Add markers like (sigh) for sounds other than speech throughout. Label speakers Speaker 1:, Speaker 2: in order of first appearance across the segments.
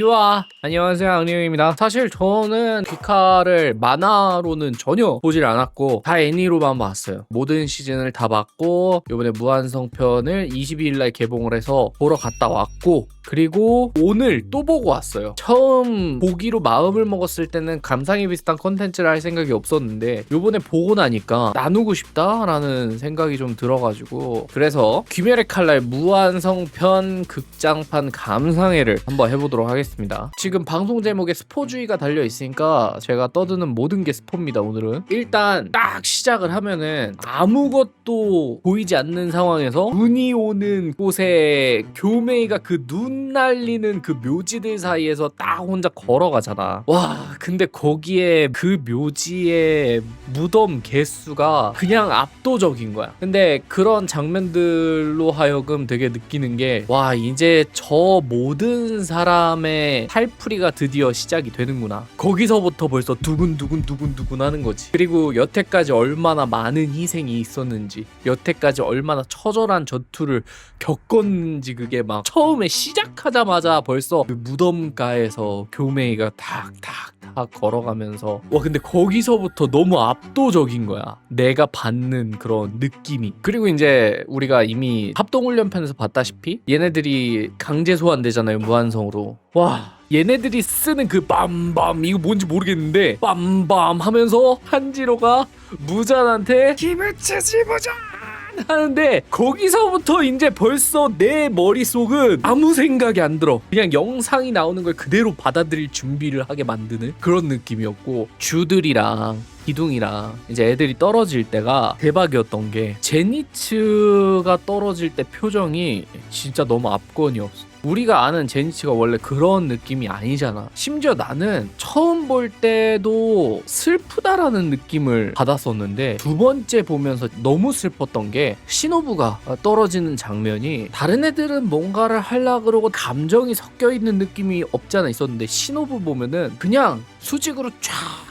Speaker 1: 유아. 안녕하세요. 악리형입니다. 사실 저는 귀카를 만화로는 전혀 보질 않았고 다 애니로만 봤어요. 모든 시즌을 다 봤고 이번에 무한성편을 22일날 개봉을 해서 보러 갔다 왔고 그리고 오늘 또 보고 왔어요. 처음 보기로 마음을 먹었을 때는 감상이 비슷한 컨텐츠를 할 생각이 없었는데 요번에 보고 나니까 나누고 싶다라는 생각이 좀 들어가지고 그래서 귀멸의 칼날 무한성편 극장판 감상회를 한번 해보도록 하겠습니다 지금 방송 제목에 스포주의가 달려 있으니까 제가 떠드는 모든 게 스포입니다 오늘은. 일단 딱 시작을 하면은 아무것도 보이지 않는 상황에서 눈이 오는 곳에 교메이가 그 눈 날리는 그 묘지들 사이에서 딱 혼자 걸어가잖아. 와 근데 거기에 그 묘지의 무덤 개수가 그냥 압도적인 거야. 근데 그런 장면들로 하여금 되게 느끼는 게 와 이제 저 모든 사람의 탈풀이가 드디어 시작이 되는구나. 거기서부터 벌써 두근두근 두근두근 하는 거지. 그리고 여태까지 얼마나 많은 희생이 있었는지 여태까지 얼마나 처절한 전투를 겪었는지 그게 막 처음에 시작하자마자 벌써 그 무덤가에서 교메이가 탁탁 탁 걸어가면서 와 근데 거기서부터 너무 압도적인 거야. 내가 받는 그런 느낌이. 그리고 이제 우리가 이미 합동훈련편에서 봤다시피 얘네들이 강제 소환되잖아요 무한성으로. 와 얘네들이 쓰는 그 빰빰 이거 뭔지 모르겠는데 빰빰 하면서 한지로가 무잔한테 힘을 치지 무잔! 하는데 거기서부터 이제 벌써 내 머릿속은 아무 생각이 안 들어. 그냥 영상이 나오는 걸 그대로 받아들일 준비를 하게 만드는 그런 느낌이었고 주들이랑 기둥이랑 이제 애들이 떨어질 때가 대박이었던 게 제니츠가 떨어질 때 표정이 진짜 너무 압권이었어 우리가 아는 제니치가 원래 그런 느낌이 아니잖아. 심지어 나는 처음 볼 때도 슬프다라는 느낌을 받았었는데 두 번째 보면서 너무 슬펐던 게 시노부가 떨어지는 장면이 다른 애들은 뭔가를 하려 그러고 감정이 섞여 있는 느낌이 없잖아 있었는데 시노부 보면은 그냥 수직으로 쫙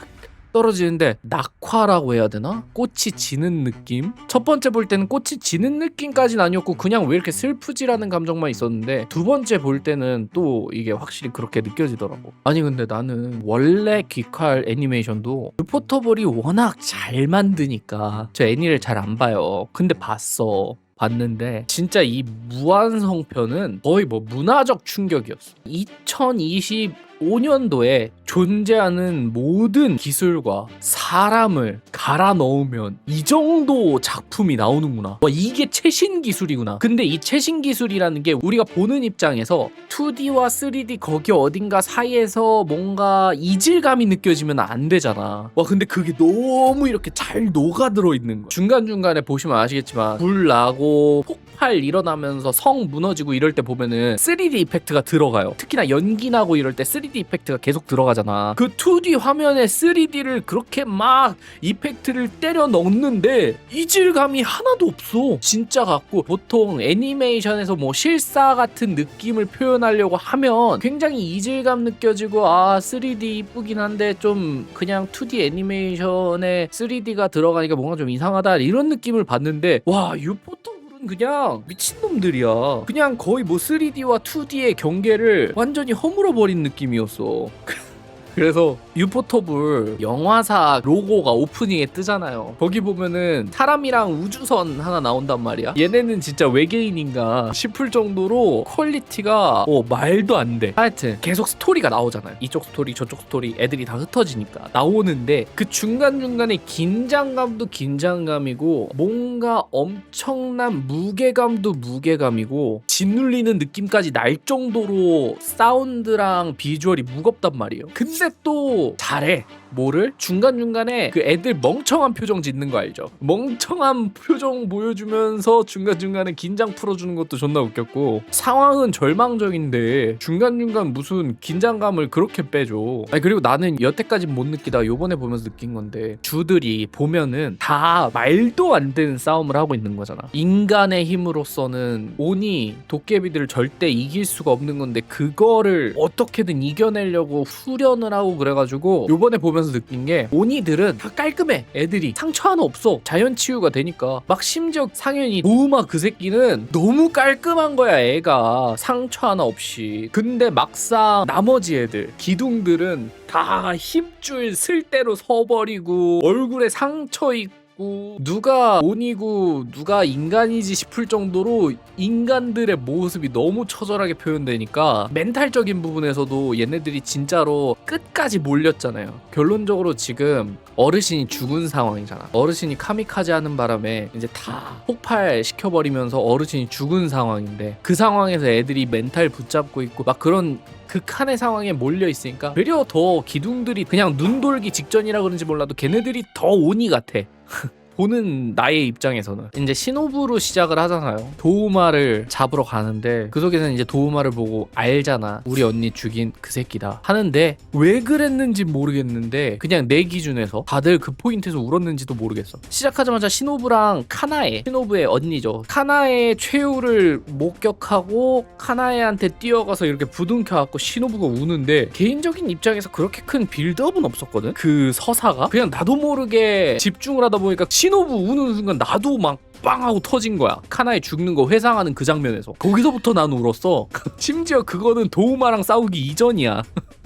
Speaker 1: 떨어지는데 낙화라고 해야 되나? 꽃이 지는 느낌? 첫 번째 볼 때는 꽃이 지는 느낌까지는 아니었고 그냥 왜 이렇게 슬프지라는 감정만 있었는데 두 번째 볼 때는 또 이게 확실히 그렇게 느껴지더라고 아니 근데 나는 원래 귀칼 애니메이션도 루포터볼이 워낙 잘 만드니까 저 애니를 잘 안 봐요 근데 봤어 봤는데 진짜 이 무한성편은 거의 뭐 문화적 충격이었어. 2025년도에 존재하는 모든 기술과 사람을 갈아 넣으면 이 정도 작품이 나오는구나. 와 이게 최신 기술이구나. 근데 이 최신 기술이라는 게 우리가 보는 입장에서 2D와 3D 거기 어딘가 사이에서 뭔가 이질감이 느껴지면 안 되잖아. 와 근데 그게 너무 이렇게 잘 녹아들어 있는 거야. 중간중간에 보시면 아시겠지만 불 나고 폭 발 일어나면서 성 무너지고 이럴 때 보면은 3D 이펙트가 들어가요. 특히나 연기 나고 이럴 때 3D 이펙트가 계속 들어가잖아. 그 2D 화면에 3D를 그렇게 막 이펙트를 때려 넣는데 이질감이 하나도 없어. 진짜 같고 보통 애니메이션에서 뭐 실사 같은 느낌을 표현하려고 하면 굉장히 이질감 느껴지고 아 3D 이쁘긴 한데 좀 그냥 2D 애니메이션에 3D가 들어가니까 뭔가 좀 이상하다 이런 느낌을 받는데 와 유포터 그냥 미친놈들이야. 그냥 거의 뭐 3D와 2D의 경계를 완전히 허물어 버린 느낌이었어. 그래서 유포터블 영화사 로고가 오프닝에 뜨잖아요. 거기 보면은 사람이랑 우주선 하나 나온단 말이야. 얘네는 진짜 외계인인가 싶을 정도로 퀄리티가 어, 말도 안 돼. 하여튼 계속 스토리가 나오잖아요. 이쪽 스토리 저쪽 스토리 애들이 다 흩어지니까 나오는데 그 중간중간에 긴장감도 긴장감이고 뭔가 엄청난 무게감도 무게감이고 짓눌리는 느낌까지 날 정도로 사운드랑 비주얼이 무겁단 말이에요. 근데 또 잘해. 뭐를? 중간중간에 그 애들 멍청한 표정 짓는 거 알죠? 멍청한 표정 보여주면서 중간중간에 긴장 풀어주는 것도 존나 웃겼고 상황은 절망적인데 중간중간 무슨 긴장감을 그렇게 빼줘. 아니 그리고 나는 여태까지 못 느끼다 요번에 보면서 느낀 건데 주들이 보면은 다 말도 안 되는 싸움을 하고 있는 거잖아. 인간의 힘으로서는 오니 도깨비들을 절대 이길 수가 없는 건데 그거를 어떻게든 이겨내려고 후련을 하고 그래가지고 요번에 보면 서 느낀 게 오니들은 다 깔끔해. 애들이 상처 하나 없어. 자연 치유가 되니까. 막 심지어 상현이 도우마 그 새끼는 너무 깔끔한 거야 애가. 상처 하나 없이. 근데 막상 나머지 애들 기둥들은 다 힘줄 쓸 대로 서버리고 얼굴에 상처 있고 누가 온이고 누가 인간이지 싶을 정도로 인간들의 모습이 너무 처절하게 표현되니까 멘탈적인 부분에서도 얘네들이 진짜로 끝까지 몰렸잖아요. 결론적으로 지금 어르신이 죽은 상황이잖아. 어르신이 카미카제 하는 바람에 이제 다 폭발 시켜버리면서 어르신이 죽은 상황인데 그 상황에서 애들이 멘탈 붙잡고 있고 막 그런 극한의 상황에 몰려 있으니까 되려 더 기둥들이 그냥 눈 돌기 직전이라 그런지 몰라도 걔네들이 더 오니 같아. 哼 (laughs) 보는 나의 입장에서는 이제 시노부로 시작을 하잖아요. 도우마를 잡으러 가는데 그 속에서는 이제 도우마를 보고 알잖아. 우리 언니 죽인 그 새끼다. 하는데 왜 그랬는지 모르겠는데 그냥 내 기준에서 다들 그 포인트에서 울었는지도 모르겠어. 시작하자마자 시노부랑 카나에 시노부의 언니죠. 카나의 최후를 목격하고 카나에한테 뛰어가서 이렇게 부둥켜갖고 시노부가 우는데 개인적인 입장에서 그렇게 큰 빌드업은 없었거든. 그 서사가 그냥 나도 모르게 집중을 하다 보니까 시노부 우는 순간 나도 막 빵 하고 터진 거야. 카나에 죽는 거 회상하는 그 장면에서. 거기서부터 난 울었어. (laughs) 심지어 그거는 도우마랑 싸우기 이전이야. (laughs)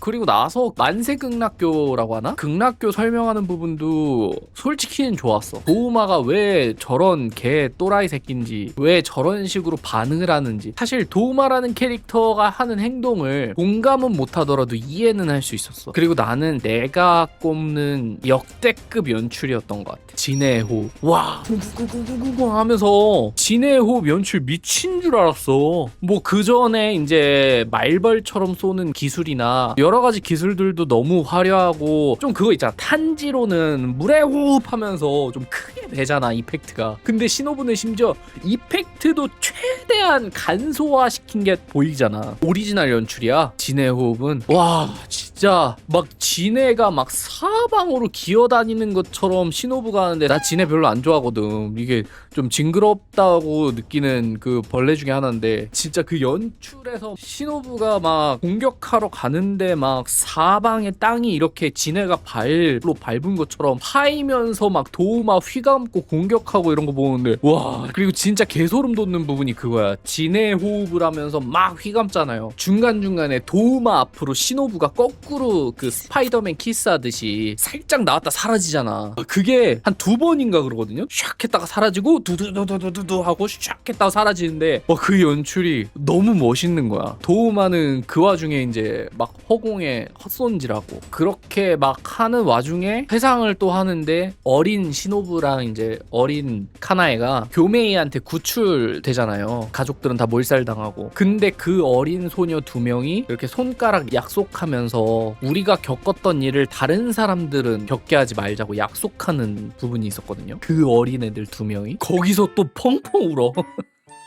Speaker 1: 그리고 나서 만세 극락교라고 하나? 극락교 설명하는 부분도 솔직히는 좋았어. 도우마가 왜 저런 개 또라이 새끼인지, 왜 저런 식으로 반응을 하는지. 사실 도우마라는 캐릭터가 하는 행동을 공감은 못하더라도 이해는 할 수 있었어. 그리고 나는 내가 꼽는 역대급 연출이었던 것 같아. 진해의 호흡. 와, 구구구구구구 하면서 진해의 호흡 연출 미친 줄 알았어. 뭐 그 전에 이제 말벌처럼 쏘는 기술이나 여러 가지 기술들도 너무 화려하고 좀 그거 있잖아. 탄지로는 물에 호흡하면서 좀 크게 되잖아 이펙트가. 근데 신호부는 심지어 이펙트도 최대한 간소화시킨 게 보이잖아. 오리지널 연출이야. 진해 호흡은 와 진짜 막 진해가 막 사방으로 기어다니는 것처럼 신호부가 하는데 나 진해 별로 안 좋아하거든. 이게 좀 징그럽다고 느끼는 그 벌레 중에 하나인데 진짜 그 연출에서 신호부가 막 공격하러 가는데 막 사방에 땅이 이렇게 진해가 발로 밟은 것처럼 파이면서 막 도우마 휘감고 공격하고 이런 거 보는데 와 그리고 진짜 개소름 돋는 부분이 그거야. 진해 호흡을 하면서 막 휘감잖아요. 중간중간에 도우마 앞으로 신호부가 거꾸로 그 스파이더맨 키스하듯이 살짝 나왔다 사라지잖아. 그게 한 두 번인가 그러거든요. 샥 했다가 사라지고 두두두두두두 하고 샥 했다가 사라지는데 와, 그 연출이 너무 멋있는 거야. 도우마는 그 와중에 이제 막 허공 에 헛손질하고 그렇게 막 하는 와중에 회상을 또 하는데 어린 시노부랑 이제 어린 카나에가 교메이한테 구출되잖아요. 가족들은 다 몰살당하고. 근데 그 어린 소녀 두 명이 이렇게 손가락 약속하면서 우리가 겪었던 일을 다른 사람들은 겪게 하지 말자고 약속하는 부분이 있었거든요. 그 어린 애들 두 명이. 거기서 또 펑펑 울어.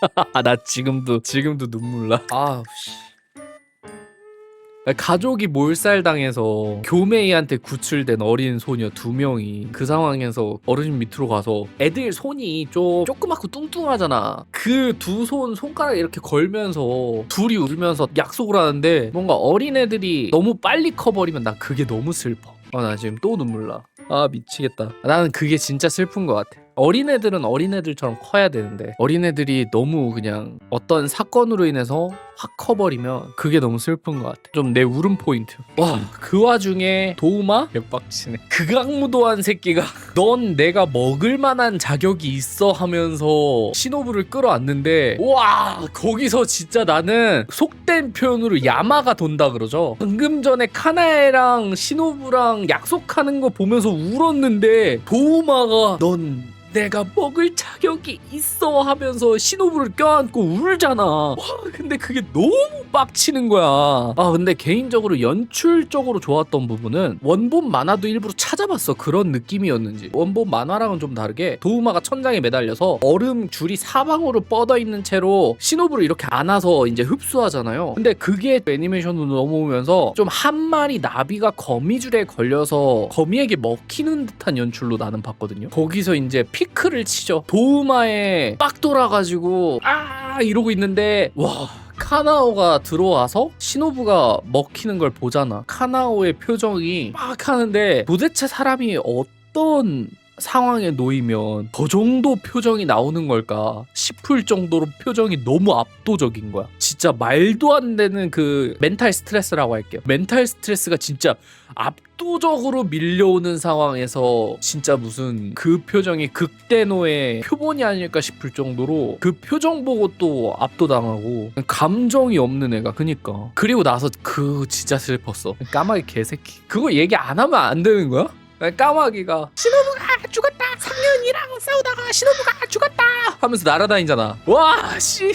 Speaker 1: (laughs) 나 지금도 지금도 눈물 나. 아 씨. 가족이 몰살당해서 교메이한테 구출된 어린 소녀 두 명이 그 상황에서 어르신 밑으로 가서 애들 손이 좀 조그맣고 뚱뚱하잖아. 그 두 손 손가락 이렇게 걸면서 둘이 울면서 약속을 하는데 뭔가 어린 애들이 너무 빨리 커버리면 나 그게 너무 슬퍼. 아 나 지금 또 눈물 나. 아 미치겠다. 나는 그게 진짜 슬픈 것 같아. 어린애들은 어린애들처럼 커야 되는데 어린애들이 너무 그냥 어떤 사건으로 인해서 확 커버리면 그게 너무 슬픈 것 같아. 좀 내 울음 포인트. 와 그 와중에 도우마? 개빡치네. 극악무도한 새끼가 (laughs) 넌 내가 먹을 만한 자격이 있어 하면서 신호부를 끌어안는데 와 거기서 진짜 나는 속된 표현으로 야마가 돈다 그러죠. 방금 전에 카나에랑 신호부랑 약속하는 거 보면서 울었는데 도우마가 넌 내가 먹을 자격이 있어 하면서 신호부를 껴안고 울잖아. 와, 근데 그게 너무 빡치는 거야. 아, 근데 개인적으로 연출적으로 좋았던 부분은 원본 만화도 일부러 찾아봤어. 그런 느낌이었는지. 원본 만화랑은 좀 다르게 도우마가 천장에 매달려서 얼음 줄이 사방으로 뻗어 있는 채로 신호부를 이렇게 안아서 이제 흡수하잖아요. 근데 그게 애니메이션으로 넘어오면서 좀 한 마리 나비가 거미줄에 걸려서 거미에게 먹히는 듯한 연출로 나는 봤거든요. 거기서 이제 피 크를 치죠. 도우마에 빡 돌아가지고 아 이러고 있는데 와. 카나오가 들어와서 시노부가 먹히는 걸 보잖아. 카나오의 표정이 막 하는데 도대체 사람이 어떤 상황에 놓이면 저 정도 표정이 나오는 걸까 싶을 정도로 표정이 너무 압도적인 거야. 진짜 말도 안 되는 그 멘탈 스트레스라고 할게요. 멘탈 스트레스가 진짜 압 도적으로 밀려오는 상황에서 진짜 무슨 그 표정이 극대노의 표본이 아닐까 싶을 정도로 그 표정 보고 또 압도당하고 감정이 없는 애가 그니까. 그리고 나서 그 진짜 슬펐어. 까마귀 개새끼. 그거 얘기 안 하면 안 되는 거야? 까마귀가 신호부가 죽었다. 3년이랑 싸우다가 신호부가 죽었다 하면서 날아다니잖아. 와씨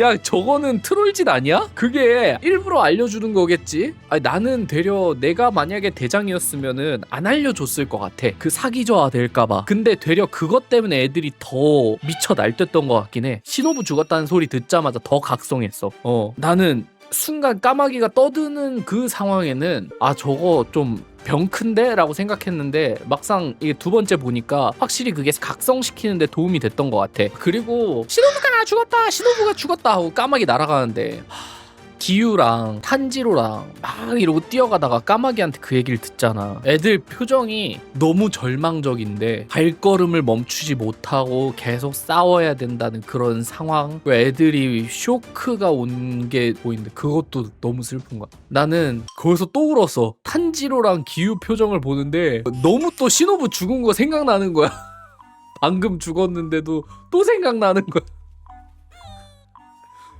Speaker 1: 야 저거는 트롤짓 아니야? 그게 일부러 알려주는 거겠지? 아니 나는 되려 내가 만약에 대장이었으면은 안 알려줬을 것 같아. 그 사기저하 될까봐. 근데 되려 그것 때문에 애들이 더 미쳐 날뛰었던 것 같긴 해. 신호부 죽었다는 소리 듣자마자 더 각성했어. 어. 나는 순간 까마귀가 떠드는 그 상황에는 아 저거 좀 병 큰데? 라고 생각했는데 막상 이게 두 번째 보니까 확실히 그게 각성시키는데 도움이 됐던 것 같아 그리고 신호부가 죽었다 신호부가 죽었다 하고 까마귀 날아가는데 하, 기유랑 탄지로랑 막 이러고 뛰어가다가 까마귀한테 그 얘기를 듣잖아. 애들 표정이 너무 절망적인데 발걸음을 멈추지 못하고 계속 싸워야 된다는 그런 상황. 그 애들이 쇼크가 온 게 보이는데 그것도 너무 슬픈 거야. 나는 거기서 또 울었어. 탄지로랑 기유 표정을 보는데 너무 또 신호부 죽은 거 생각나는 거야. (laughs) 방금 죽었는데도 또 생각나는 거야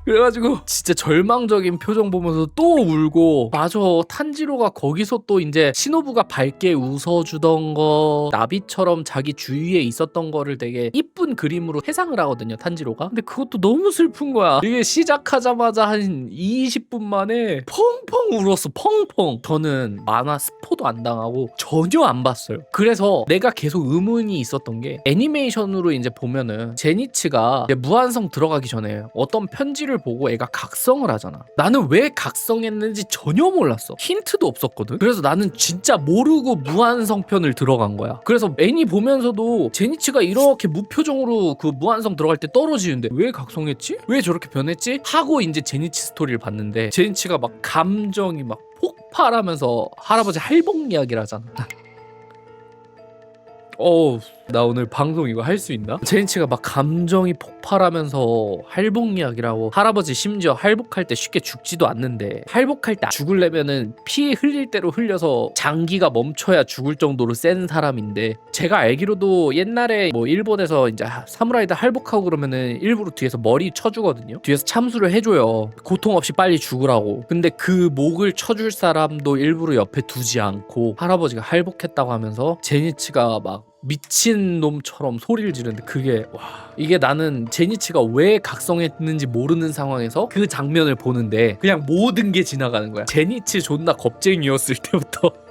Speaker 1: 그래가지고 진짜 절망적인 표정 보면서 또 울고 맞아 탄지로가 거기서 또 이제 신호부가 밝게 웃어주던 거 나비처럼 자기 주위에 있었던 거를 되게 이쁜 그림으로 해상을 하거든요 탄지로가. 근데 그것도 너무 슬픈 거야. 이게 시작하자마자 한 20분 만에 펑펑 울었어 펑펑. 저는 만화 스포도 안 당하고 전혀 안 봤어요. 그래서 내가 계속 의문이 있었던 게 애니메이션으로 이제 보면은 제니츠가 이제 무한성 들어가기 전에 어떤 편지를 보고 애가 각성을 하잖아. 나는 왜 각성했는지 전혀 몰랐어. 힌트도 없었거든. 그래서 나는 진짜 모르고 무한성 편을 들어간 거야. 그래서 애니 보면서도 제니츠가 이렇게 무표정으로 그 무한성 들어갈 때 떨어지는데 왜 각성했지? 왜 저렇게 변했지? 하고 이제 제니치 스토리를 봤는데 제니치가 막 감정이 막 폭발하면서 할아버지 할복 이야기를 하잖아. (laughs) 어우 나 오늘 방송 이거 할 수 있나? 제니치가 막 감정이 폭발하면서 할복 이야기라고 할아버지 심지어 할복할 때 쉽게 죽지도 않는데 할복할 때 죽으려면은 피 흘릴 대로 흘려서 장기가 멈춰야 죽을 정도로 센 사람인데 제가 알기로도 옛날에 뭐 일본에서 이제 사무라이들 할복하고 그러면은 일부러 뒤에서 머리 쳐주거든요. 뒤에서 참수를 해줘요. 고통 없이 빨리 죽으라고. 근데 그 목을 쳐줄 사람도 일부러 옆에 두지 않고 할아버지가 할복했다고 하면서 제니치가 막 미친 놈처럼 소리를 지르는데 그게 와 이게 나는 제니치가 왜 각성했는지 모르는 상황에서 그 장면을 보는데 그냥 모든 게 지나가는 거야. 제니치 존나 겁쟁이였을 때부터. (laughs)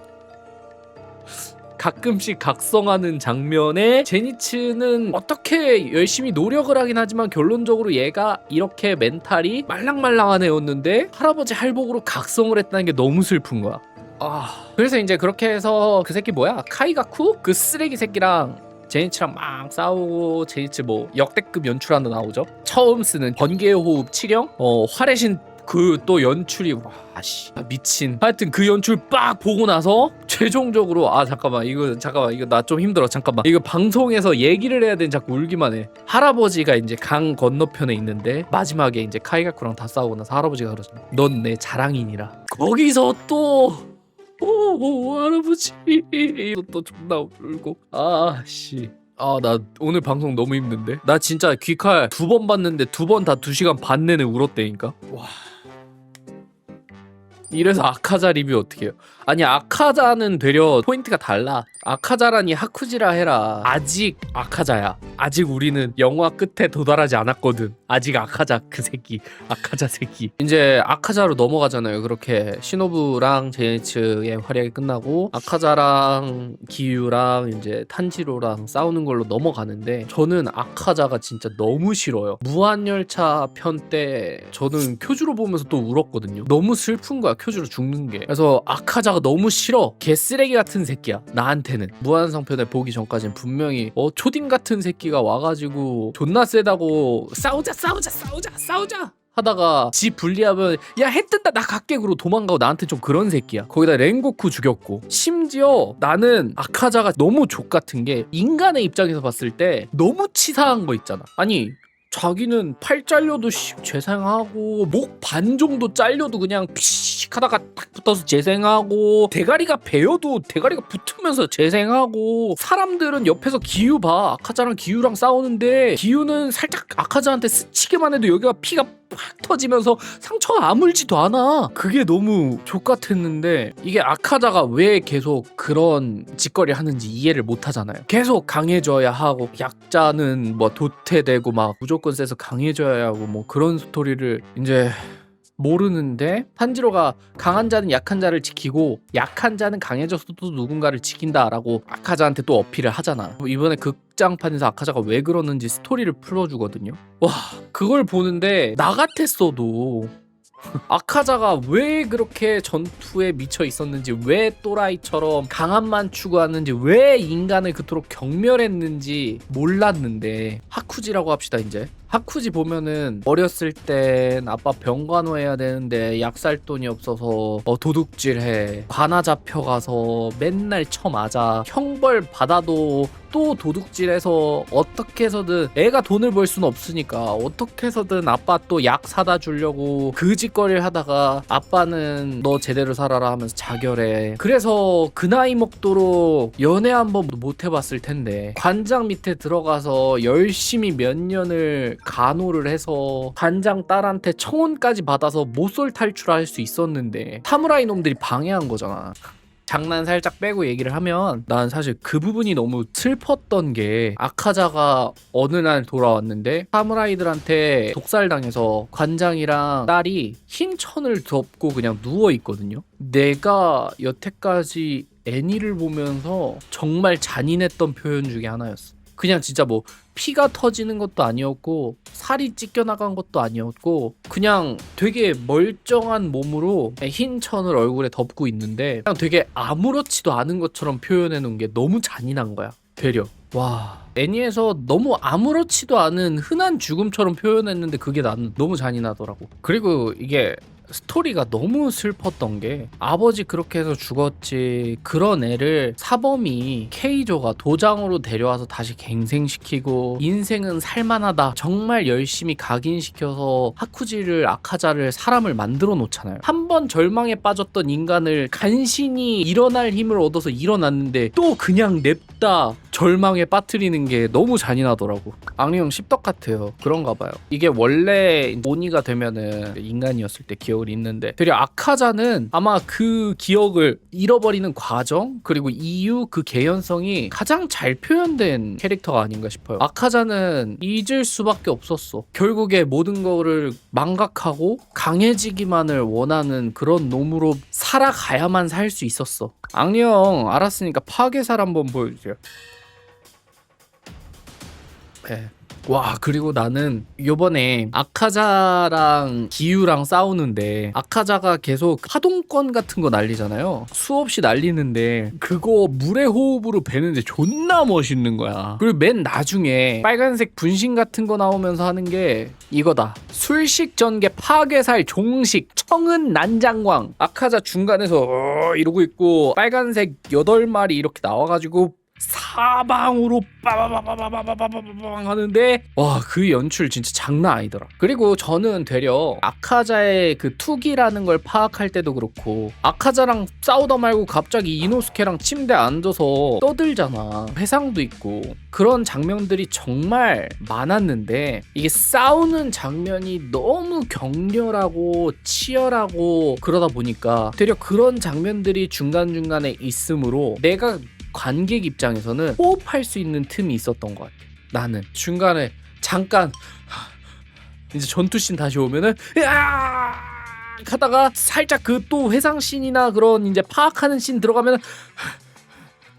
Speaker 1: 가끔씩 각성하는 장면에 제니츠는 어떻게 열심히 노력을 하긴 하지만 결론적으로 얘가 이렇게 멘탈이 말랑말랑한 애였는데 할아버지 할복으로 각성을 했다는 게 너무 슬픈 거야. 아 그래서 이제 그렇게 해서 그 새끼 뭐야? 카이가쿠? 그 쓰레기 새끼랑 제니츠랑 막 싸우고 제니츠 뭐 역대급 연출하는 나오죠. 처음 쓰는 번개 호흡 치령 어 화레신 그 또 연출이 와씨. 미친. 하여튼 그 연출 빡 보고 나서 최종적으로 아 잠깐만. 이거 잠깐만. 이거 나 좀 힘들어. 잠깐만. 이거 방송에서 얘기를 해야 되는 자꾸 울기만 해. 할아버지가 이제 강 건너편에 있는데 마지막에 이제 카이가쿠랑 다 싸우고 나서 할아버지가 그러잖아 넌내 자랑이니라. 거기서 또 오, 오 할아버지. 또, 또 존나 울고. 아씨. 아 나 오늘 방송 너무 힘든데? 나 진짜 귀칼 두 번 봤는데 두 번 다 두 시간 반 내내 울었다니까. 와. 이래서 아카자 리뷰 어떻게 해요? 아니 아카자는 되려 포인트가 달라. 아카자라니 하쿠지라 해라. 아직 아카자야. 아직 우리는 영화 끝에 도달하지 않았거든. 아직 아카자 그 새끼 아카자 새끼. 이제 아카자로 넘어가잖아요. 그렇게 시노부랑 제니츠의 활약이 끝나고 아카자랑 기유랑 이제 탄지로랑 싸우는 걸로 넘어가는데 저는 아카자가 진짜 너무 싫어요. 무한열차 편 때 저는 쿄주로 보면서 또 울었거든요. 너무 슬픈 거야 쿄주로 죽는 게. 그래서 아카자 가 너무 싫어. 개쓰레기 같은 새끼야 나한테는. 무한성편을 보기 전까지는 분명히 어 초딩 같은 새끼가 와가지고 존나 세다고 싸우자 싸우자 싸우자 싸우자! 하다가 지 분리하면 야 해 뜬다 나 그러고 도망가고 나한테 좀 그런 새끼야. 거기다 랭고쿠 죽였고. 심지어 나는 아카자가 너무 족 같은 게 인간의 입장에서 봤을 때 너무 치사한 거 있잖아. 아니 자기는 팔 잘려도 씨, 재생하고 목 반 정도 잘려도 그냥 피식 하다가 딱 붙어서 재생하고 대가리가 베어도 대가리가 붙으면서 재생하고 사람들은 옆에서 기유 봐. 아카자랑 기유랑 싸우는데 기유는 살짝 아카자한테 스치기만 해도 여기가 피가 팍 터지면서 상처가 아물지도 않아. 그게 너무 족같았는데 이게 아카자가 왜 계속 그런 짓거리 하는지 이해를 못 하잖아요. 계속 강해져야 하고 약자는 뭐 도태되고 막 무조건 세서 강해져야 하고 뭐 그런 스토리를 이제 모르는데 탄지로가 강한 자는 약한 자를 지키고 약한 자는 강해져서도 누군가를 지킨다라고 아카자한테 또 어필을 하잖아. 이번에 극장판에서 아카자가 왜 그러는지 스토리를 풀어주거든요. 와 그걸 보는데 나 같았어도 아카자가 왜 그렇게 전투에 미쳐 있었는지 왜 또라이처럼 강함만 추구하는지 왜 인간을 그토록 경멸했는지 몰랐는데 하쿠지라고 합시다 이제 하쿠지 보면은 어렸을 땐 아빠 병간호 해야 되는데 약 살 돈이 없어서 어, 도둑질해. 관아 잡혀가서 맨날 쳐맞아. 형벌 받아도 또 도둑질해서 어떻게 해서든 애가 돈을 벌 수는 없으니까 어떻게 해서든 아빠 또 약 사다 주려고 그 짓거리를 하다가 아빠는 너 제대로 살아라 하면서 자결해. 그래서 그 나이 먹도록 연애 한번 못 해봤을 텐데 관장 밑에 들어가서 열심히 몇 년을 간호를 해서 관장 딸한테 청혼까지 받아서 모쏠 탈출할 수 있었는데 사무라이 놈들이 방해한 거잖아 장난 살짝 빼고 얘기를 하면 난 사실 그 부분이 너무 슬펐던 게 아카자가 어느 날 돌아왔는데 사무라이들한테 독살당해서 관장이랑 딸이 흰 천을 덮고 그냥 누워 있거든요. 내가 여태까지 애니를 보면서 정말 잔인했던 표현 중에 하나였어. 그냥 진짜 뭐 피가 터지는 것도 아니었고 살이 찢겨 나간 것도 아니었고 그냥 되게 멀쩡한 몸으로 흰 천을 얼굴에 덮고 있는데 그냥 되게 아무렇지도 않은 것처럼 표현해 놓은 게 너무 잔인한 거야 되려. 와. 애니에서 너무 아무렇지도 않은 흔한 죽음처럼 표현했는데 그게 나는 너무 잔인하더라고. 그리고 이게 스토리가 너무 슬펐던 게 아버지 그렇게 해서 죽었지 그런 애를 사범이 케이조가 도장으로 데려와서 다시 갱생시키고 인생은 살만하다 정말 열심히 각인시켜서 하쿠지를 아카자를 사람을 만들어 놓잖아요. 한 번 절망에 빠졌던 인간을 간신히 일어날 힘을 얻어서 일어났는데 또 그냥 냅다 절망에 빠뜨리는 게 너무 잔인하더라고. 악령 씹덕 같아요. 그런가 봐요. 이게 원래 오니가 되면은 인간이었을 때 기억 을 잃는데 되려 아카자는 아마 그 기억을 잃어버리는 과정 그리고 이유 그 개연성이 가장 잘 표현된 캐릭터가 아닌가 싶어요. 아카자는 잊을 수밖에 없었어. 결국에 모든 거를 망각하고 강해지기만을 원하는 그런 놈으로 살아가야만 살 수 있었어. 악령 알았으니까 파괴살 한번 보여주세요. 네. 와 그리고 나는 요번에 아카자랑 기유랑 싸우는데 아카자가 계속 하동권 같은 거 날리잖아요. 수없이 날리는데 그거 물의 호흡으로 배는데 존나 멋있는 거야. 그리고 맨 나중에 빨간색 분신 같은 거 나오면서 하는 게 이거다. 술식 전개 파괴살 종식 청은 난장광. 아카자 중간에서 어 이러고 있고 빨간색 8마리 이렇게 나와가지고 사방으로 빠바바바바바바바바방 하는데 와 그 연출 진짜 장난 아니더라 그리고 저는 되려 아카자의 그 투기라는 걸 파악할 때도 그렇고 아카자랑 싸우다 말고 갑자기 이노스케랑 침대에 앉아서 떠들잖아. 회상도 있고 그런 장면들이 정말 많았는데 이게 싸우는 장면이 너무 격렬하고 치열하고 그러다 보니까 되려 그런 장면들이 중간중간에 있으므로 내가 관객 입장에서는 호흡할 수 있는 틈이 있었던 것 같아. 나는 중간에 잠깐 이제 전투씬 다시 오면은 으아 하다가 살짝 그 또 회상 씬이나 그런 이제 파악하는 씬 들어가면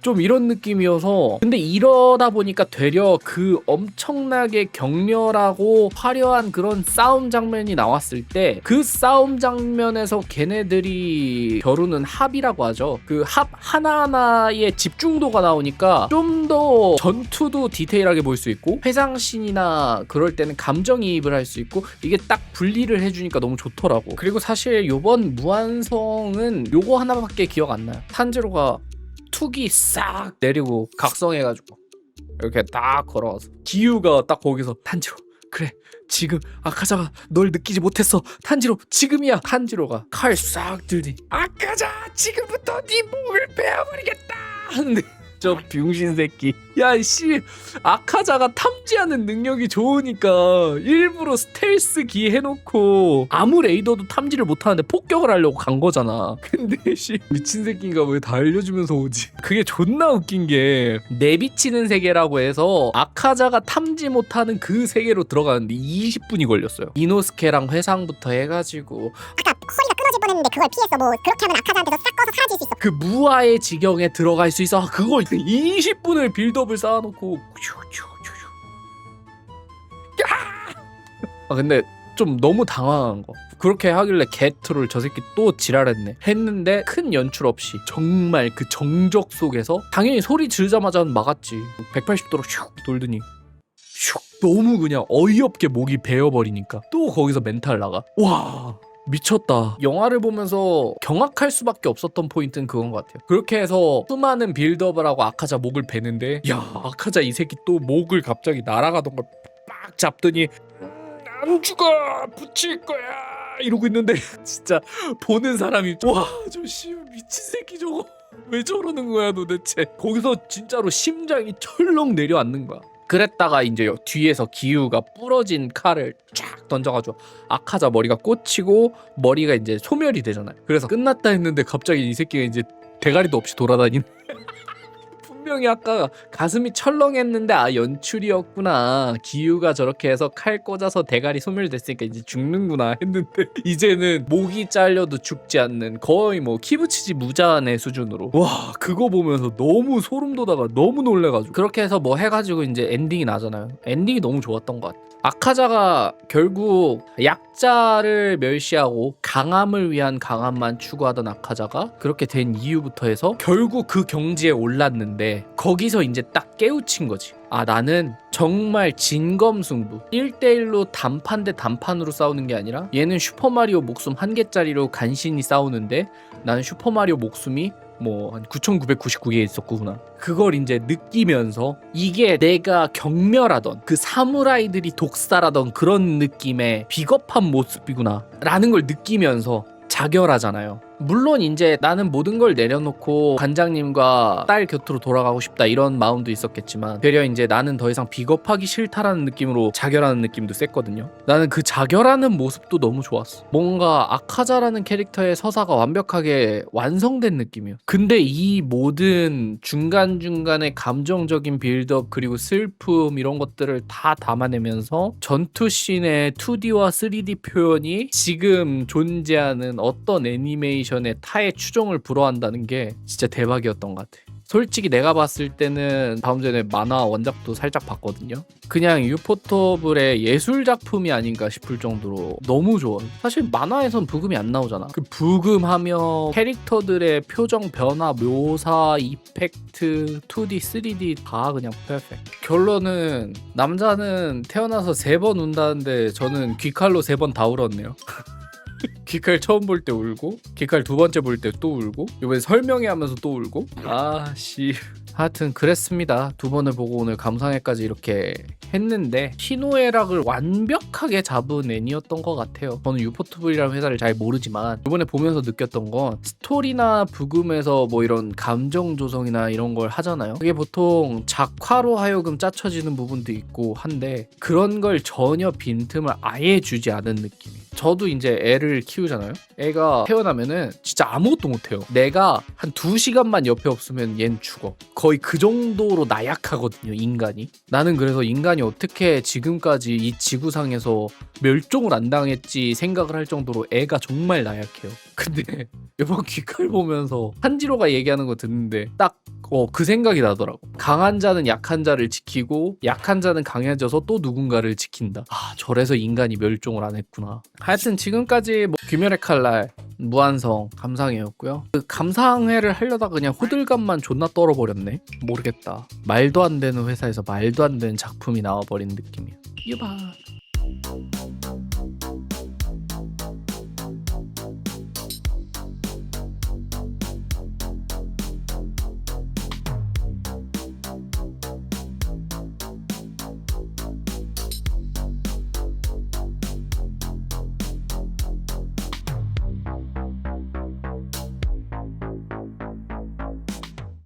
Speaker 1: 좀 이런 느낌이어서 근데 이러다 보니까 되려 그 엄청나게 격렬하고 화려한 그런 싸움 장면이 나왔을 때 그 싸움 장면에서 걔네들이 겨루는 합이라고 하죠. 그 합 하나하나의 집중도가 나오니까 좀 더 전투도 디테일하게 볼 수 있고 회상신이나 그럴 때는 감정이입을 할 수 있고 이게 딱 분리를 해주니까 너무 좋더라고. 그리고 사실 요번 무한성은 요거 하나밖에 기억 안 나요. 탄지로가 툭이 싹 내리고 각성해가지고 이렇게 딱 걸어와서 기우가 딱 거기서 탄지로. 그래 지금 아카자가 널 느끼지 못했어. 탄지로 지금이야. 탄지로가 칼 싹 들니 아카자 지금부터 네 목을 베어버리겠다 하는데 저 병신 새끼. 야 씨. 아카자가 탐지하는 능력이 좋으니까 일부러 스텔스 기 해놓고 아무 레이더도 탐지를 못하는데 폭격을 하려고 간 거잖아. (laughs) 근데 씨 미친 새끼가 왜 다 알려주면서 오지? 그게 존나 웃긴 게 내비치는 세계라고 해서 아카자가 탐지 못하는 그 세계로 들어가는데 20분이 걸렸어요. 이노스케랑 회상부터 해가지고
Speaker 2: 아까 허리가 끊어질 뻔했는데 그걸 피했어 뭐 그렇게 하면 아카자한테서 싹 꺼서 사라질 수 있어.
Speaker 1: 그 무아의 지경에 들어갈 수 있어. 아, 그걸 20분을 빌드업을 쌓아놓고 아 근데 좀 너무 당황한 거. 그렇게 하길래 개트롤 저 새끼 또 지랄했네. 했는데 큰 연출 없이 정말 그 정적 속에서 당연히 소리 지르자마자 막았지. 180도로 슉 돌더니 슉 너무 그냥 어이없게 목이 베어버리니까 또 거기서 멘탈 나가. 와 미쳤다. 영화를 보면서 경악할 수밖에 없었던 포인트는 그건 것 같아요. 그렇게 해서 수많은 빌드업을 하고 아카자 목을 베는데 야 아카자 이 새끼 또 목을 갑자기 날아가던 걸 빡 잡더니 음, 안 죽어 붙일 거야 이러고 있는데 (laughs) 진짜 보는 사람이 와저 씨 미친 새끼 저거 왜 저러는 거야 도대체 거기서 진짜로 심장이 철렁 내려앉는 거야. 그랬다가 이제 뒤에서 기우가 부러진 칼을 쫙 던져가지고 아카자 머리가 꽂히고 머리가 이제 소멸이 되잖아요. 그래서 끝났다 했는데 갑자기 이 새끼가 이제 대가리도 없이 돌아다니는. 분명히 아까 가슴이 철렁했는데 아 연출이었구나. 기우가 저렇게 해서 칼 꽂아서 대가리 소멸됐으니까 이제 죽는구나 했는데 (laughs) 이제는 목이 잘려도 죽지 않는 거의 뭐 키부치지 무자한의 수준으로 와 그거 보면서 너무 소름 돋아가 너무 놀래가지고 그렇게 해서 뭐 해가지고 이제 엔딩이 나잖아요. 엔딩이 너무 좋았던 것 같아. 아카자가 결국 약자를 멸시하고 강함을 위한 강함만 추구하던 아카자가 그렇게 된 이유부터 해서 결국 그 경지에 올랐는데 거기서 이제 딱 깨우친 거지. 아 나는 정말 진검승부 1대1로 단판 대 단판으로 싸우는 게 아니라 얘는 슈퍼마리오 목숨 한 개짜리로 간신히 싸우는데 나는 슈퍼마리오 목숨이 뭐 한 9,999개 있었구나. 그걸 이제 느끼면서 이게 내가 경멸하던 그 사무라이들이 독살하던 그런 느낌의 비겁한 모습이구나. 라는 걸 느끼면서 자결하잖아요. 물론 이제 나는 모든 걸 내려놓고 관장님과 딸 곁으로 돌아가고 싶다 이런 마음도 있었겠지만 되려 이제 나는 더 이상 비겁하기 싫다라는 느낌으로 자결하는 느낌도 셌거든요. 나는 그 자결하는 모습도 너무 좋았어. 뭔가 아카자라는 캐릭터의 서사가 완벽하게 완성된 느낌이야. 근데 이 모든 중간중간의 감정적인 빌드업 그리고 슬픔 이런 것들을 다 담아내면서 전투 씬의 2D와 3D 표현이 지금 존재하는 어떤 애니메이션 의 타의 추종을 불허한다는 게 진짜 대박이었던 것 같아. 솔직히 내가 봤을 때는 다음 전에 만화 원작도 살짝 봤거든요. 그냥 유포터블의 예술 작품이 아닌가 싶을 정도로 너무 좋아. 사실 만화에선 부금이 안 나오잖아. 그 부금하며 캐릭터들의 표정 변화, 묘사, 이펙트, 2D, 3D 다 그냥 퍼펙트. 결론은 남자는 태어나서 세 번 운다는데 저는 귀칼로 세 번 다 울었네요. (laughs) 귀칼 처음 볼 때 울고 귀칼 두 번째 볼 때 또 울고 이번에 설명회 하면서 또 울고. 아씨. 하여튼 그랬습니다. 두 번을 보고 오늘 감상회까지 이렇게 했는데 희노애락을 완벽하게 잡은 애니였던 것 같아요. 저는 유포트블이라는 회사를 잘 모르지만 이번에 보면서 느꼈던 건 스토리나 부금에서 뭐 이런 감정 조성이나 이런 걸 하잖아요. 그게 보통 작화로 하여금 짜쳐지는 부분도 있고 한데 그런 걸 전혀 빈틈을 아예 주지 않은 느낌이 저도 이제 애를 키 우잖아요. 애가 태어나면은 진짜 아무것도 못해요. 내가 한 두 시간만 옆에 없으면 얜 죽어. 거의 그 정도로 나약하거든요, 인간이. 나는 그래서 인간이 어떻게 지금까지 이 지구상에서 멸종을 안 당했지 생각을 할 정도로 애가 정말 나약해요. 근데 (laughs) 이번 귀칼 보면서 한지로가 얘기하는 거 듣는데 딱 어, 그 생각이 나더라고. 강한 자는 약한 자를 지키고 약한 자는 강해져서 또 누군가를 지킨다. 아, 저래서 인간이 멸종을 안 했구나. 하여튼 지금까지 뭐 귀멸의 칼날, 무한성, 감상회였고요. 그 감상회를 하려다가 그냥 호들갑만 존나 떨어버렸네. 모르겠다. 말도 안 되는 회사에서 말도 안 되는 작품이 나와버린 느낌이야. 유바.